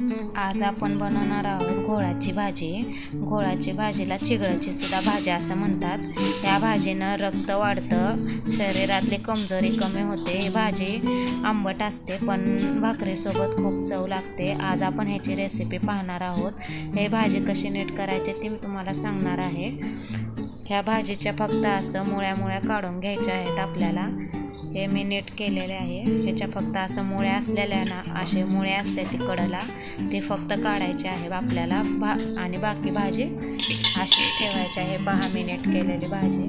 आज आपण बनवणार आहोत घोळाची भाजी. घोळाची भाजीला चिगळाची सुद्धा भाजी असं म्हणतात. या भाजीनं रक्त वाढतं. शरीरातली कमजोरी कमी होते. ही भाजी आंबट असते पण भाकरीसोबत खूप चव लागते. आज आपण ह्याची रेसिपी पाहणार आहोत. हे भाजी कशी नीट करायची ती मी तुम्हाला सांगणार आहे. ह्या भाजीच्या फक्त असं मुळ्या मुळ्या काढून घ्यायच्या आहेत आपल्याला. हे मी नीट केलेले आहे. ह्याच्या फक्त असं मुळ्या असलेल्या ना असे मुळे असते ती कडला ते फक्त काढायचे आहे आपल्याला. भा आणि बाकी भाजी अशीच ठेवायची आहे. पहा मी नीट केलेली भाजी.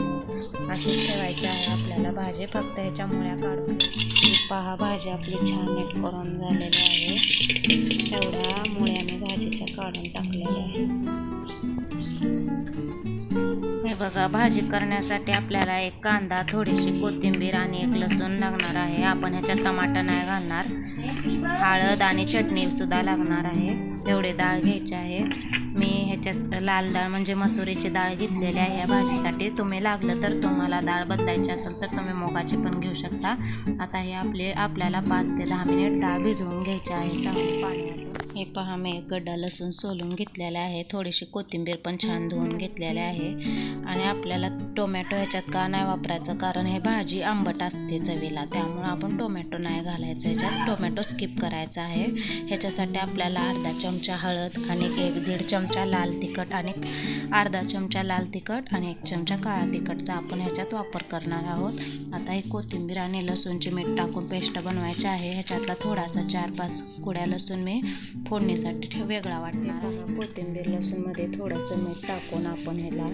अशीच ठेवायची आहे आपल्याला. भाजी फक्त ह्याच्या मुळ्या काढून. ही पहा भाजी आपली छान नीट करून झालेली आहे. एवढ्या मुळ्या मी भाजीच्या काढून टाकलेल्या आहे बघा भाजी करण्यासाठी आपल्याला एक कांदा थोडीशी कोथिंबीर आणि एक लसूण लागणार आहे. आपण ह्याच्यात टमाटर नाही घालणार. हळद आणि चटणीसुद्धा लागणार आहे. एवढी डाळ घ्यायची आहे. मी ह्याच्यात लाल डाळ म्हणजे मसुरीची डाळ घेतलेली आहे या भाजीसाठी. तुम्ही लागलं तर तुम्हाला डाळ बदलायची असेल तर तुम्ही मोगाची पण घेऊ शकता. आता हे आपले आपल्याला पाच ते दहा मिनिट डाळ भिजवून घ्यायची आहे. चांगली पाण्यातून हे पहा मी एक गड्डा लसूण सोलून घेतलेला आहे. थोडीशी कोथिंबीर पण छान धुवून घेतलेली आहे. आणि आपल्याला टोमॅटो ह्याच्यात का नाही वापरायचं? कारण हे भाजी आंबट असते चवीला. त्यामुळं आपण टोमॅटो नाही घालायचं. ह्याच्यात टोमॅटो स्किप करायचा आहे. ह्याच्यासाठी आपल्याला अर्धा चमचा हळद आणि एक दीड चमचा लाल तिखट आणि अर्धा चमचा लाल तिखट आणि एक चमचा काळा तिखटचा आपण ह्याच्यात वापर करणार आहोत. आता ही कोथिंबीर आणि लसूणची मीठ टाकून पेस्ट बनवायची आहे. ह्याच्यातला थोडासा चार पाच कुड्या लसूण मी फोडणीसाठी ठेव वेगळा वाटणार आहे. कोथिंबीर लसूणमध्ये थोडंसं मीठ टाकून आपण ह्याला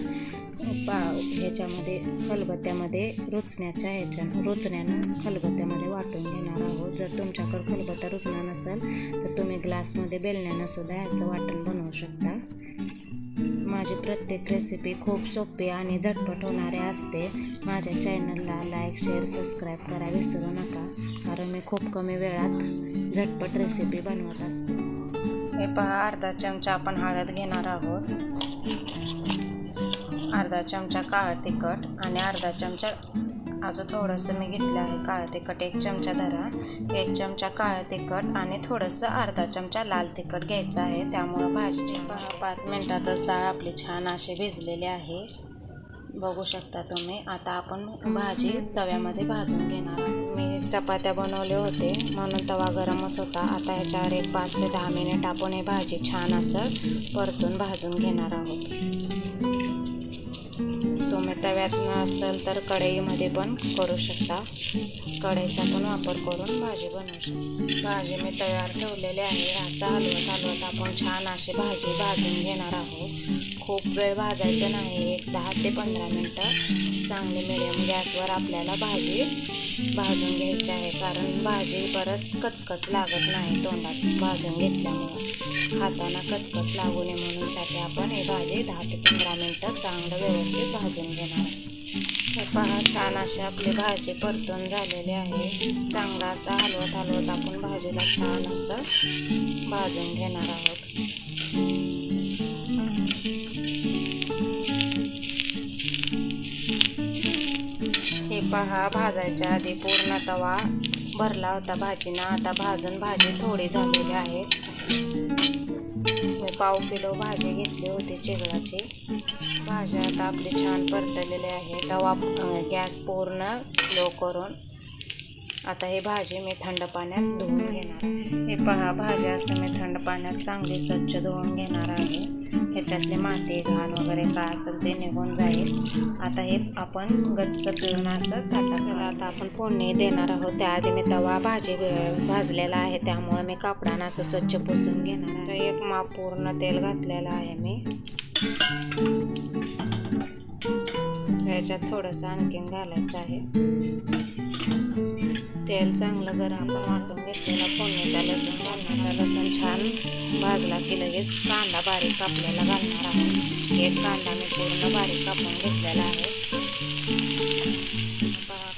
पा ह्याच्यामध्ये खलबत्त्यामध्ये रुचण्याच्या ह्याच्या रुचण्यानं खलबत्त्यामध्ये वाटून घेणार आहोत. जर तुमच्याकडे खलबत्ता रुचणार नसेल तर तुम्ही ग्लासमध्ये बेलण्यानं सुद्धा ह्याचं वाटण बनवू शकता. माझी प्रत्येक रेसिपी खूप सोपी आणि झटपट होणारी असते. माझ्या चॅनलला लाईक शेअर सबस्क्राईब करा विसरू नका. कारण मी खूप कमी वेळात झटपट रेसिपी बनवत असते. हे पहा अर्धा चमचा आपण हळद घेणार आहोत. अर्धा चमचा काळं तिखट आणि अर्धा चमचा अजून थोडंसं मी घेतलं आहे काळं तिखट एक चमचा धरा एक चमचा काळा तिखट आणि थोडंसं अर्धा चमचा लाल तिखट घ्यायचं आहे. त्यामुळं भाजीची पहा पाच मिनटातच डाळ आपली छान अशी भिजलेली आहे. बघू शकता तुम्ही. आता आपण भाजी तव्यामध्ये भाजून घेणार. मी चपात्या बनवले होते. म्हणून तवा गरमच होता. आता ह्याच्यावर एक पाच ते दहा मिनिट आपण हे भाजी छान असं परतून भाजून घेणार आहोत. तुम्ही तव्यात नसेल तर कढईमध्ये पण करू शकता. कढईचा पण वापर करून भाजी बनवू शकता. भाजी मी तयार ठेवलेली आहे. असं हलवत हलवत आपण छान अशी भाजी भाजून घेणार आहोत. खूप वेळ भाजायचं नाही. एक दहा ते पंधरा मिनटं चांगली मिडियम गॅसवर आपल्याला भाजी भाजून घ्यायचे आहे कारण भाजी परत कचकच लागत नाही तोंडात. भाजून घेतल्यामुळं. खाताना कचकच लागू नये म्हणूनसाठी आपण हे भाजी दहा ते पंधरा मिनटं चांगलं व्यवस्थित भाजून घेणार आहे. पहा छान अशी आपली भाजी परतून झालेली आहे. चांगला असा हलवत हलवत आपण भाजीला छान असं भाजून घेणार आहोत. पहा भाजायच्या आधी पूर्ण तवा भरला होता भाजीना. आता भाजून भाजी थोडी झालेली आहे. मी पाव किलो भाजी घेतली होती चिगळाची. भाज्या आता आपली छान परतलेली आहे तवा गॅस पूर्ण स्लो करून आता हे भाजी मी थंड पाण्यात धुवून घेणार. हे पहा भाज्या असं मी थंड पाण्यात चांगली स्वच्छ धुवून घेणार आहे. ह्याच्यातले माती घाण वगैरे काय असेल ते निघून जाईल. आता हे आपण गच्च पिळून असं ताटासला आता आपण फोडणी देणार आहोत. त्याआधी मी तवा भाजी भाजलेला आहे. त्यामुळे मी कापडानं असं स्वच्छ पुसून घेणार आहे. एक माप पूर्ण तेल घातलेलं आहे मी. ह्याच्यात थोडंसं आणखीन घालायचं आहे. तेल चांगलं गरम आपण वाटून घेतलेला फोडणीचा लसूण घालण्याचा लसूण छान भाजला की लगेच कांदा बारीक कापलेला घालणार आहोत. एक कांदा मी पूर्ण बारीक कापून घेतलेला आहे.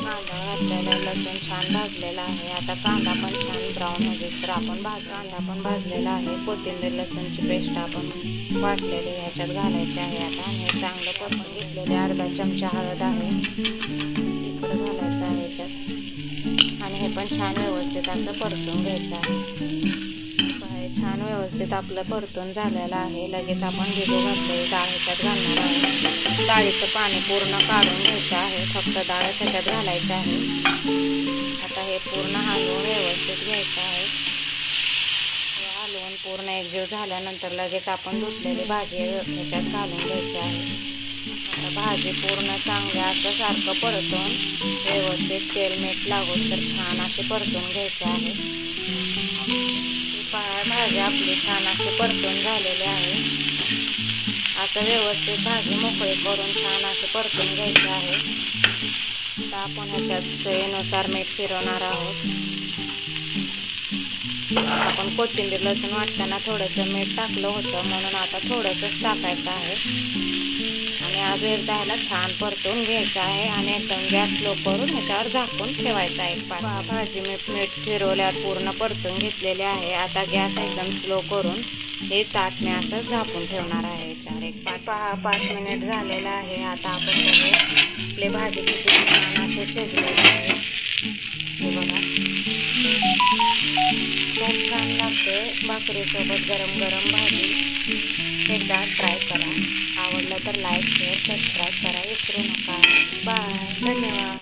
कांदा घातलेला लसूण छान भाजलेला आहे. आता कांदा पण छान ब्राऊन होते तर आपण भाज कांदा पण भाजलेला आहे. कोथिंबीर लसूणची पेस्ट आपण वाटलेली ह्याच्यात घालायची आहे. आता आणि चांगलं परतून घेतलेले अर्धा चमचा हळद आहे. इकडं घालायचं आहे ह्याच्यात पण छान व्यवस्थित असं परतून घ्यायचं आहे. पहा, छान व्यवस्थित आपलं परतून झालेलं आहे. लगेच आपण भिजू घातलेली डाळ ह्याच्यात घालणार आहे डाळीचं पाणी पूर्ण काढून घ्यायचं आहे. फक्त डाळ ह्याच्यात घालायचं आहे. आता हे पूर्ण हलवून व्यवस्थित घ्यायचं आहे. हे हलवून पूर्ण एकजीव झाल्यानंतर लगेच आपण धुतलेली भाजी ह्याच्यात घालून घ्यायची आहे. भाजी पूर्ण चांगल्या असं सारखं परतून व्यवस्थित तेल मीठ लागून तर छान असे परतून घ्यायचे आहे. पहा भाजी आपली छान अशी परतून झालेली आहे. आता व्यवस्थित भाजी मोकळी करून छान असे परतून घ्यायचे आहे. आता आपण ह्याच्यात चवीनुसार मीठ फिरवणार आहोत. आपण कोथिंबीर लसूण वाटताना थोडंसं मीठ टाकलं होतं म्हणून आता थोडंसंच टाकायचं आहे. आणि आज एकदा छान परतून घ्यायचं आहे आणि एकदम गॅस स्लो करून ह्याच्यावर झाकून ठेवायचा आहे भाजी मी मीठ फिरवल्यावर पूर्ण परतून घेतलेले आहे. आता गॅस एकदम स्लो करून हे ताटणे असं झाकून ठेवणार आहे याच्यावर. एक पाच पहा पाच मिनिट झालेलं आहे. आता आपण आपले भाजी किती छान असे शिजलेले आहे. हे बघा. खूप छान लागते भाकरीसोबत गरम गरम भाजी. एकदा ट्राय तर लाईक शेअर सबस्क्राईब करा. विसरू नका. बाय धन्यवाद.